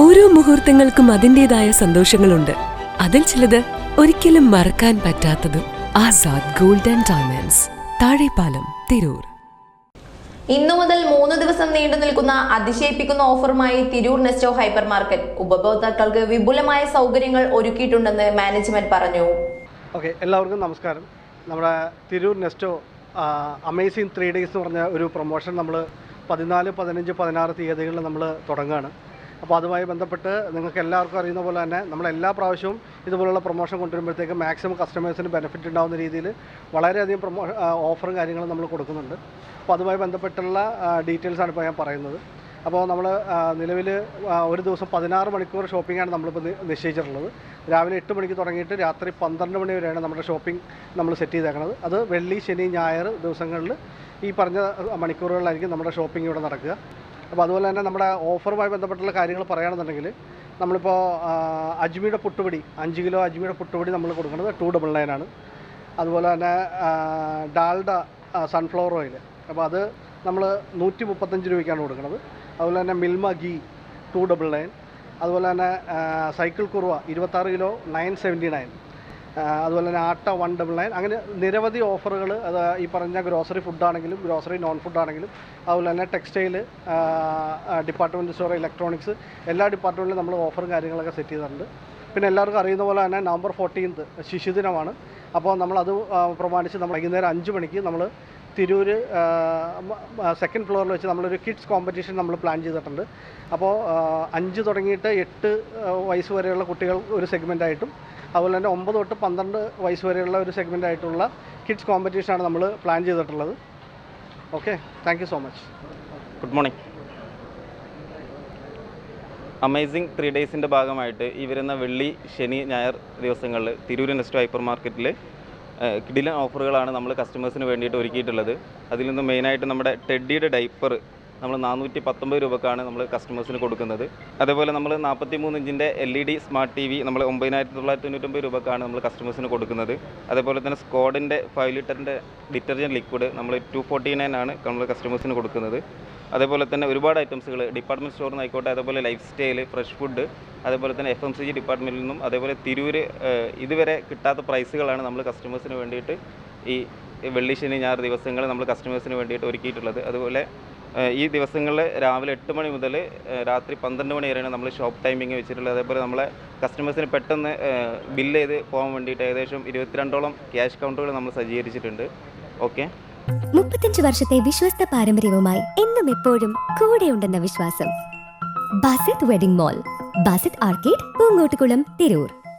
ഓരോ മുഹൂർത്തങ്ങൾക്കും അതിന്റെതായ സന്തോഷങ്ങളുണ്ട്. അതിൽ ചിലത് ഒരിക്കലും മറക്കാൻ പറ്റാത്തതും Azad golden and diamonds Thazhepalam Tirur. ഇന്നു മുതൽ മൂന്ന് ദിവസം നീണ്ടു നിൽക്കുന്ന അതിശയിപ്പിക്കുന്ന ഓഫറുമായി തിരൂർ നെസ്റ്റോ ഹൈപ്പർ മാർക്കറ്റ് ഉപഭോക്താക്കൾക്ക് വിപുലമായ സൗകര്യങ്ങൾ ഒരുക്കിയിട്ടുണ്ടെന്ന് മാനേജ്മെന്റ് പറഞ്ഞു. ഓക്കെ എല്ലാവർക്കും നമസ്കാരം. നമ്മുടെ Tirur Nesto amazing three days എന്ന് പറഞ്ഞ ഒരു പ്രൊമോഷൻ നമ്മൾ പതിനാല് പതിനഞ്ച് പതിനാറ് തീയതികളിൽ നമ്മൾ തുടങ്ങുകയാണ്. അപ്പോൾ അതുമായി ബന്ധപ്പെട്ട് നിങ്ങൾക്ക് എല്ലാവർക്കും അറിയുന്ന പോലെ തന്നെ നമ്മൾ എല്ലാ പ്രാവശ്യവും ഇതുപോലുള്ള പ്രൊമോഷൻ കൊണ്ടുവരുമ്പോഴത്തേക്ക് മാക്സിമം കസ്റ്റമേഴ്സിന് ബെനിഫിറ്റ് ഉണ്ടാകുന്ന രീതിയിൽ വളരെയധികം പ്രൊമോ ഓഫറും കാര്യങ്ങളും നമ്മൾ കൊടുക്കുന്നുണ്ട്. അപ്പോൾ അതുമായി ബന്ധപ്പെട്ടുള്ള ഡീറ്റെയിൽസാണ് ഇപ്പോൾ ഞാൻ പറയുന്നത്. അപ്പോൾ നമ്മൾ നിലവിൽ ഒരു ദിവസം പതിനാറ് മണിക്കൂർ ഷോപ്പിംഗാണ് നമ്മളിപ്പോൾ നിശ്ചയിച്ചിട്ടുള്ളത്. രാവിലെ എട്ട് മണിക്ക് തുടങ്ങിയിട്ട് രാത്രി പന്ത്രണ്ട് മണി വരെയാണ് നമ്മുടെ ഷോപ്പിംഗ് നമ്മൾ സെറ്റ് ചെയ്തേക്കുന്നത് അത് വെള്ളി ശനി ഞായർ ദിവസങ്ങളിൽ ഈ പറഞ്ഞ മണിക്കൂറുകളിലായിരിക്കും നമ്മുടെ ഷോപ്പിംഗ് ഇവിടെ നടക്കുക. അപ്പോൾ അതുപോലെ തന്നെ നമ്മുടെ ഓഫറുമായി ബന്ധപ്പെട്ടുള്ള കാര്യങ്ങൾ പറയുകയാണെന്നുണ്ടെങ്കിൽ നമ്മളിപ്പോൾ അജ്മിയുടെ പുട്ടുപൊടി അഞ്ച് കിലോ അജ്മിയുടെ പുട്ടുപൊടി നമ്മൾ കൊടുക്കുന്നത് ടു ഡബിൾ നയനാണ് അതുപോലെ തന്നെ ഡാൽഡ സൺഫ്ലവർ ഓയിൽ അപ്പോൾ അത് നമ്മൾ നൂറ്റി മുപ്പത്തഞ്ച് രൂപയ്ക്കാണ് കൊടുക്കുന്നത്. അതുപോലെ തന്നെ Milma ghee two double nine. അതുപോലെ തന്നെ സൈക്കിൾ കുറുവ ഇരുപത്താറ് കിലോ നയൻ സെവന്റി നയൻ. അതുപോലെ തന്നെ ആട്ട വൺ ഡബിൾ നയൻ. അങ്ങനെ നിരവധി ഓഫറുകൾ അത് ഈ പറഞ്ഞ ഗ്രോസറി ഫുഡാണെങ്കിലും ഗ്രോസറി നോൺ ഫുഡാണെങ്കിലും അതുപോലെ തന്നെ ടെക്സ്റ്റൈൽ ഡിപ്പാർട്ട്മെന്റ് സ്റ്റോർ ഇലക്ട്രോണിക്സ് എല്ലാ ഡിപ്പാർട്ട്മെന്റിലും നമ്മൾ ഓഫറും കാര്യങ്ങളൊക്കെ സെറ്റ് ചെയ്തിട്ടുണ്ട്. പിന്നെ എല്ലാവർക്കും അറിയുന്ന പോലെ തന്നെ നവംബർ ഫോർട്ടീൻത്ത് ശിശുദിനമാണ് അപ്പോൾ നമ്മളത് അത് പ്രമാണിച്ച് നമ്മൾ വൈകുന്നേരം അഞ്ച് മണിക്ക് നമ്മൾ തിരൂർ സെക്കൻഡ് ഫ്ലോറിൽ വെച്ച് നമ്മളൊരു കിഡ്സ് കോമ്പറ്റീഷൻ നമ്മൾ പ്ലാൻ ചെയ്തിട്ടുണ്ട്. അപ്പോൾ അഞ്ച് തുടങ്ങിയിട്ട് എട്ട് വയസ്സ് വരെയുള്ള കുട്ടികൾ ഒരു സെഗ്മെന്റായിട്ടും അതുപോലെ തന്നെ ഒമ്പത് തൊട്ട് പന്ത്രണ്ട് വയസ്സ് വരെയുള്ള ഒരു സെഗ്മെന്റ് ആയിട്ടുള്ള കിഡ്സ് കോമ്പറ്റീഷനാണ് നമ്മൾ പ്ലാൻ ചെയ്തിട്ടുള്ളത്. Okay thank so much good morning amazing three ഡേയ്സിന്റെ ഭാഗമായിട്ട് ഈ വരുന്ന വെള്ളി ശനി ഞായർ ദിവസങ്ങളിൽ തിരൂർ ഇൻഡസ്ട്രി ഹൈപ്പർ മാർക്കറ്റിൽ കിടിലൻ ഓഫറുകളാണ് നമ്മൾ കസ്റ്റമേഴ്സിന് വേണ്ടിയിട്ട് ഒരുക്കിയിട്ടുള്ളത്. അതിൽ നിന്ന് മെയിനായിട്ട് നമ്മുടെ ടെഡിയുടെ ഡൈപ്പർ നമ്മൾ നാനൂറ്റി പത്തൊമ്പത് രൂപക്കാണ് നമ്മൾ കസ്റ്റമേഴ്സിന് കൊടുക്കുന്നത്. അതേപോലെ നമ്മൾ നാൽപ്പത്തി മൂന്ന് ഇഞ്ചിന്റെ L E D smart T V നമ്മൾ ഒമ്പതിനായിരത്തി തൊള്ളായിരത്തി തൊണ്ണൂറ്റൊമ്പത് രൂപക്കാണ് നമ്മൾ കസ്റ്റമേഴ്സിന് കൊടുക്കുന്നത്. അതേപോലെ തന്നെ സ്കോഡിന്റെ ഫൈവ് ലിറ്ററിന്റെ ഡിറ്റർജന്റ് ലിക്വിഡ് നമ്മൾ ടു ഫോർട്ടി നയൻ ആണ് നമ്മൾ കസ്റ്റമേഴ്സിന് കൊടുക്കുന്നത്. അതേപോലെ തന്നെ ഒരുപാട് ഐറ്റംസുകൾ ഡിപ്പാർട്ട്മെന്റ് സ്റ്റോറിൽ നിന്ന് ആയിക്കോട്ടെ അതേപോലെ ലൈഫ് സ്റ്റൈൽ ഫ്രഷ് ഫുഡ് അതേപോലെ തന്നെ എഫ് എം സി ജി ഡിപ്പാർട്ട്മെന്റിൽ നിന്നും അതേപോലെ തിരൂർ ഇതുവരെ കിട്ടാത്ത പ്രൈസുകളാണ് നമ്മൾ കസ്റ്റമേഴ്സിന് വേണ്ടിയിട്ട് ഈ വെള്ളി ശനി ഞായർ ദിവസങ്ങൾ നമ്മൾ കസ്റ്റമേഴ്സിന് വേണ്ടിയിട്ട് ഒരുക്കിയിട്ടുള്ളത്. അതുപോലെ ഈ ദിവസങ്ങളിൽ രാവിലെ എട്ട് മണി മുതൽ രാത്രി പന്ത്രണ്ട് മണി വരെയാണ് നമ്മൾ ഷോപ്പ് ടൈമിംഗ് വെച്ചിട്ടുള്ളത്. അതേപോലെ നമ്മളെ കസ്റ്റമേഴ്സിന് പെട്ടെന്ന് ബില്ല് ചെയ്ത് പോകാൻ വേണ്ടിയിട്ട് ഏകദേശം ഇരുപത്തിരണ്ടോളം ക്യാഷ് കൗണ്ടറുകൾ നമ്മൾ സജ്ജീകരിച്ചിട്ടുണ്ട്. ഓക്കെ? മുപ്പത്തഞ്ച് വർഷത്തെ വിശ്വസ്ത പാരമ്പര്യവുമായി എന്നും എപ്പോഴും കൂടെ ഉണ്ടെന്ന വിശ്വാസം. Basith wedding mall Basith arcade Poongottukulam Tirur.